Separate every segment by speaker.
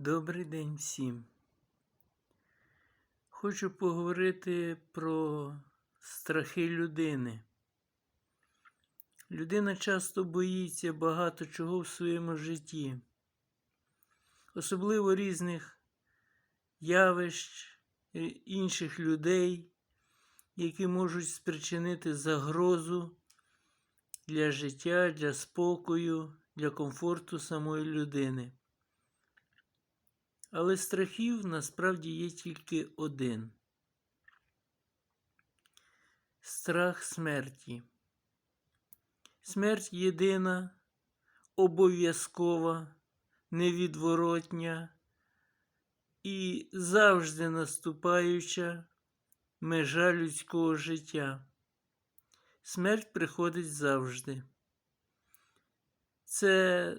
Speaker 1: Добрий день всім. Хочу поговорити про страхи людини. Людина часто боїться багато чого в своєму житті, особливо різних явищ, е, інших людей, які можуть спричинити загрозу для життя, для спокою, для комфорту самої людини. Але страхів насправді є тільки один страх смерті. Смерть єдина, обов'язкова, невідворотня і завжди наступаюча межа людського життя. Смерть приходить завжди. Це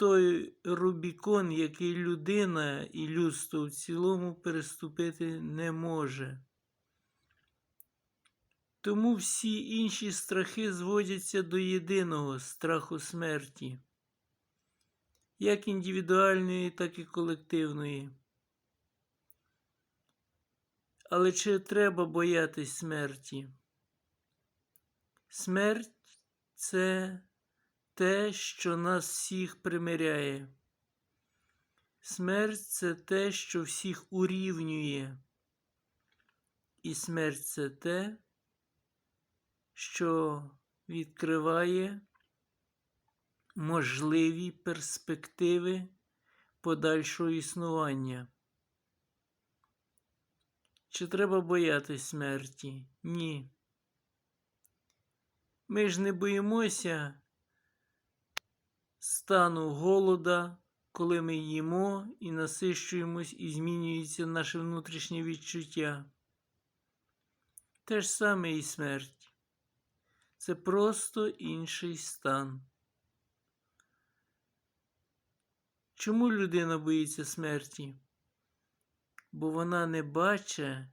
Speaker 1: той Рубікон, який людина і людство в цілому переступити не може. Тому всі інші страхи зводяться до єдиного страху смерті, як індивідуальної, так і колективної. Але чи треба боятись смерті? Смерть це те, що нас всіх примиряє. Смерть це те, що всіх урівнює. І смерть це те, що відкриває можливі перспективи подальшого існування. Чи треба боятись смерті? Ні. Ми ж не боїмося стану голода, коли ми їмо і насищуємось, і змінюється наше внутрішнє відчуття. Те ж саме і смерть. Це просто інший стан. Чому людина боїться смерті? Бо вона не бачить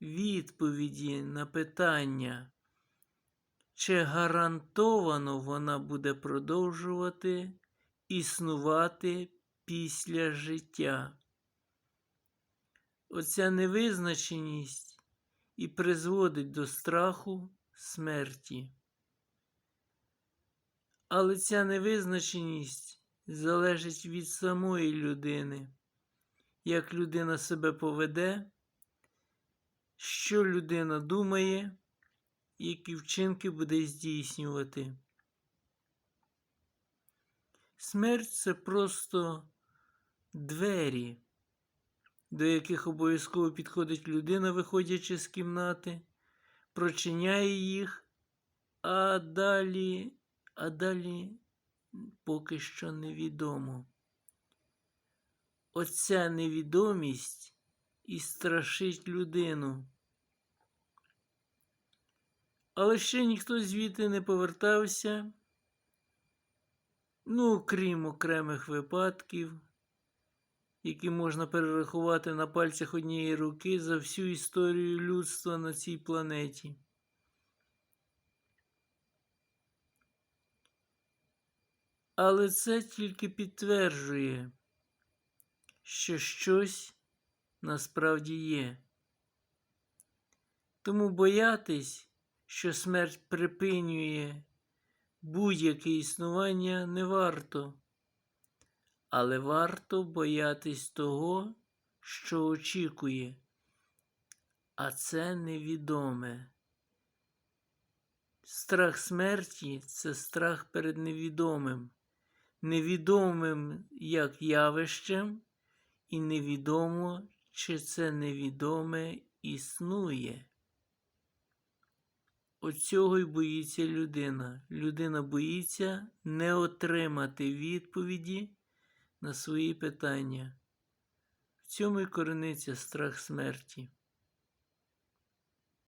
Speaker 1: відповіді на питання, чи гарантовано вона буде продовжувати існувати після життя. Оця невизначеність і призводить до страху смерті. Але ця невизначеність залежить від самої людини, як людина себе поведе, що людина думає які вчинки буде здійснювати. Смерть це просто двері, до яких обов'язково підходить людина, виходячи з кімнати, прочиняє їх, а далі, а далі поки що невідомо. Оця невідомість і страшить людину. Але ще ніхто звідти не повертався, ну, крім окремих випадків, які можна перерахувати на пальцях однієї руки за всю історію людства на цій планеті. Але це тільки підтверджує, що щось насправді є. Тому боятись що смерть припинює будь-яке існування не варто, але варто боятись того, що очікує, а це невідоме. Страх смерті це страх перед невідомим, невідомим як явищем, і невідомо, чи це невідоме існує. Оцього й боїться людина. Людина боїться не отримати відповіді на свої питання. В цьому й корениться страх смерті.